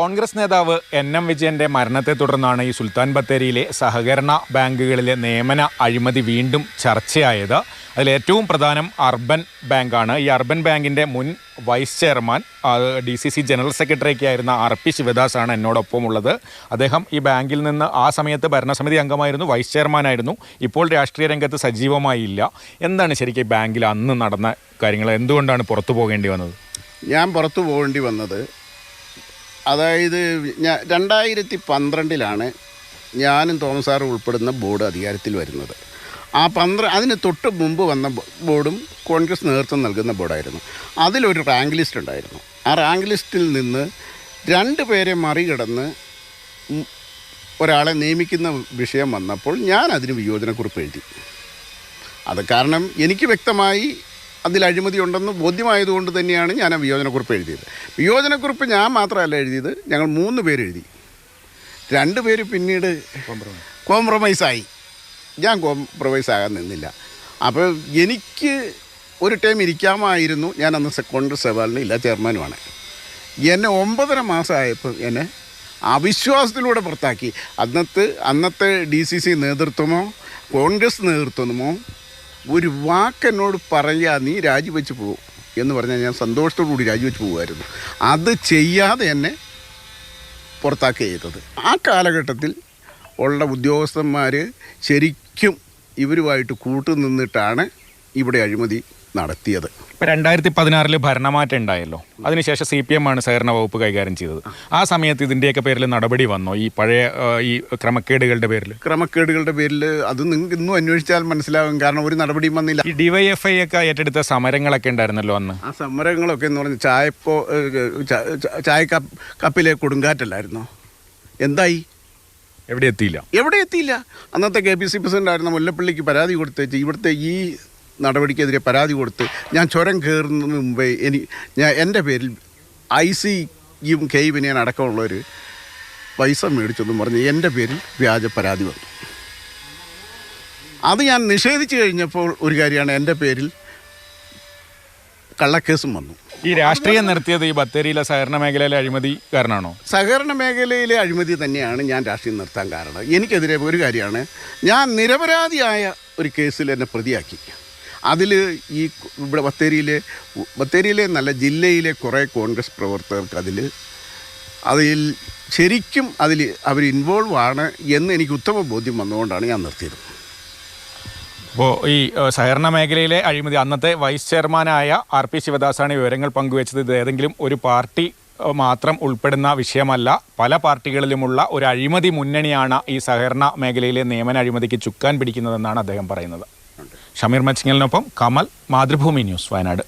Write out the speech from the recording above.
കോൺഗ്രസ് നേതാവ് N M വിജയന്റെ മരണത്തെ തുടർന്നാണ് ഈ സുൽത്താൻ ബത്തേരിയിലെ സഹകരണ ബാങ്കുകളിലെ നിയമന അഴിമതി വീണ്ടും ചർച്ചയായത്. അതിലേറ്റവും പ്രധാനം അർബൻ ബാങ്കാണ്. ഈ അർബൻ ബാങ്കിന്റെ മുൻ vice chairman D C C general സെക്രട്ടറിയൊക്കെ ആയിരുന്ന ആർ പി ശിവദാസ് ആണ് എന്നോടൊപ്പം ഉള്ളത് അദ്ദേഹം ഈ ബാങ്കിൽ നിന്ന് ആ സമയത്ത് ഭരണസമിതി അംഗമായിരുന്നു വൈസ് ചെയർമാനായിരുന്നു. ഇപ്പോൾ രാഷ്ട്രീയ രംഗത്ത് സജീവമായില്ല. എന്താണ് ശരിക്കും ബാങ്കിൽ അന്ന് നടന്ന കാര്യങ്ങൾ? എന്തുകൊണ്ടാണ് പുറത്തു പോകേണ്ടി വന്നത്? ഞാൻ പുറത്തു പോകേണ്ടി വന്നത് അതായത് ഞാൻ രണ്ടായിരത്തി പന്ത്രണ്ടിലാണ് ഞാനും തോമസ് സാറും ഉൾപ്പെടുന്ന ബോർഡ് അധികാരത്തിൽ വരുന്നത്. ആ പന്ത്ര അതിന് തൊട്ട് മുമ്പ് വന്ന ബോർഡും കോൺഗ്രസ് നേതൃത്വം നൽകുന്ന ബോർഡായിരുന്നു. അതിലൊരു റാങ്ക് ലിസ്റ്റ് ഉണ്ടായിരുന്നു. ആ റാങ്ക് ലിസ്റ്റിൽ നിന്ന് രണ്ട് പേരെ മറികടന്ന് ഒരാളെ നിയമിക്കുന്ന വിഷയം വന്നപ്പോൾ ഞാൻ അതിന് വിയോജനക്കുറിപ്പ് എഴുതി. അത് കാരണം എനിക്ക് വ്യക്തമായി അതിൽ അഴിമതി ഉണ്ടെന്ന് ബോധ്യമായതുകൊണ്ട് തന്നെയാണ് ഞാൻ ആ വിയോജനക്കുറിപ്പ് എഴുതിയത്. വിയോജനക്കുറിപ്പ് ഞാൻ മാത്രമല്ല എഴുതിയത് ഞങ്ങൾ മൂന്ന് പേര് എഴുതി. രണ്ട് പേര് പിന്നീട് കോംപ്രമൈസായി. ഞാൻ കോംപ്രമൈസ് ആകാൻ നിന്നില്ല. അപ്പോൾ എനിക്ക് ഒരു ടൈം ഇരിക്കാമായിരുന്നു. ഞാൻ അന്ന് സെക്കൻഡറി സവാലിന് ഇല്ല ചെയർമാനുമാണ്. എന്നെ ഒമ്പതര മാസമായപ്പോൾ എന്നെ അവിശ്വാസത്തിലൂടെ പുറത്താക്കി. അന്നത്തെ അന്നത്തെ ഡി സി സി നേതൃത്വമോ കോൺഗ്രസ് നേതൃത്വമോ ഒരു വാക്കെന്നോട് പറയുക നീ രാജിവെച്ച് പോകും എന്ന് പറഞ്ഞാൽ ഞാൻ സന്തോഷത്തോടു കൂടി രാജിവെച്ച് പോകുമായിരുന്നു അത് ചെയ്യാതെ എന്നെ പുറത്താക്കുക ചെയ്തത്. ആ കാലഘട്ടത്തിൽ ഉള്ള ഉദ്യോഗസ്ഥന്മാർ ശരിക്കും ഇവരുമായിട്ട് കൂട്ടുനിന്നിട്ടാണ് ഇവിടെ അഴിമതി നടത്തിയത്. ഇപ്പൊ രണ്ടായിരത്തി പതിനാറിൽ ഭരണമാറ്റം ഉണ്ടായല്ലോ. അതിനുശേഷം സി പി എം ആണ് സഹകരണ വകുപ്പ് കൈകാര്യം ചെയ്തത്. ആ സമയത്ത് ഇതിന്റെയൊക്കെ പേരിൽ നടപടി വന്നോ? ഈ പഴയ ഈ ക്രമക്കേടുകളുടെ പേരിൽ ക്രമക്കേടുകളുടെ പേരിൽ അത് നിങ്ങൾക്ക് ഇന്നും അന്വേഷിച്ചാൽ മനസ്സിലാകും. കാരണം ഒരു നടപടിയും വന്നില്ല. ഈ ഡിവൈഎഫ്ഐ ഒക്കെ ഏറ്റെടുത്ത സമരങ്ങളൊക്കെ ഉണ്ടായിരുന്നല്ലോ അന്ന്. ആ സമരങ്ങളൊക്കെ എന്ന് പറഞ്ഞാൽ ചായപ്പോ ചായ കപ്പ് കപ്പിലെ കൊടുങ്കാറ്റല്ലായിരുന്നോ? എന്തായി? എവിടെ എത്തിയില്ല? എവിടെ എത്തിയില്ല? അന്നത്തെ കെ പി സി പ്രസിഡന്റ് ആയിരുന്ന മുല്ലപ്പള്ളിക്ക് പരാതി കൊടുത്തേച്ച് ഇവിടുത്തെ ഈ നടപടിക്കെതിരെ പരാതി കൊടുത്ത് ഞാൻ ചുരം കയറുന്നതിന് മുമ്പേ എനി ഞാൻ എന്റെ പേരിൽ ഐ സിയും കെ വിനയൻ അടക്കമുള്ളവർ പൈസ മേടിച്ചെന്നും പറഞ്ഞ് എന്റെ പേരിൽ വ്യാജ പരാതി വന്നു. അത് ഞാൻ നിഷേധിച്ചു കഴിഞ്ഞപ്പോൾ ഒരു കാര്യമാണ് എന്റെ പേരിൽ കള്ളക്കേസും വന്നു. ഈ രാഷ്ട്രീയം നിർത്തിയത് ഈ ബത്തേരിയിലെ സഹകരണ മേഖലയിലെ അഴിമതി കാരണമാണോ സഹകരണ മേഖലയിലെ അഴിമതി തന്നെയാണ് ഞാൻ രാഷ്ട്രീയം നിർത്താൻ കാരണം. എനിക്കെതിരെ ഒരു കാര്യമാണ് ഞാൻ നിരപരാധിയായ ഒരു കേസിൽ എന്നെ പ്രതിയാക്കി. അതിൽ ഈ ഇവിടെ ബത്തേരിയിലെ ബത്തേരിയിലെ നല്ല ജില്ലയിലെ കുറേ കോൺഗ്രസ് പ്രവർത്തകർക്ക് അതിൽ അതിൽ ശരിക്കും അതിൽ അവർ ഇൻവോൾവ് ആണ് എന്ന് എനിക്ക് ഉത്തമ ബോധ്യം വന്നുകൊണ്ടാണ് ഞാൻ നിർത്തിയത്. അപ്പോൾ ഈ സഹകരണ മേഖലയിലെ അഴിമതി അന്നത്തെ വൈസ് ചെയർമാനായ ആർ പി ശിവദാസാണ് വിവരങ്ങൾ പങ്കുവച്ചത്. ഇത് ഏതെങ്കിലും ഒരു പാർട്ടി മാത്രം ഉൾപ്പെടുന്ന വിഷയമല്ല. പല പാർട്ടികളിലുമുള്ള ഒരു അഴിമതി മുന്നണിയാണ് ഈ സഹകരണ മേഖലയിലെ നിയമന അഴിമതിക്ക് ചുക്കാൻ പിടിക്കുന്നതെന്നാണ് അദ്ദേഹം പറയുന്നത്. ഷമീർ മച്ചിങ്ങലിനൊപ്പം കമൽ മാതൃഭൂമി ന്യൂസ് വയനാട്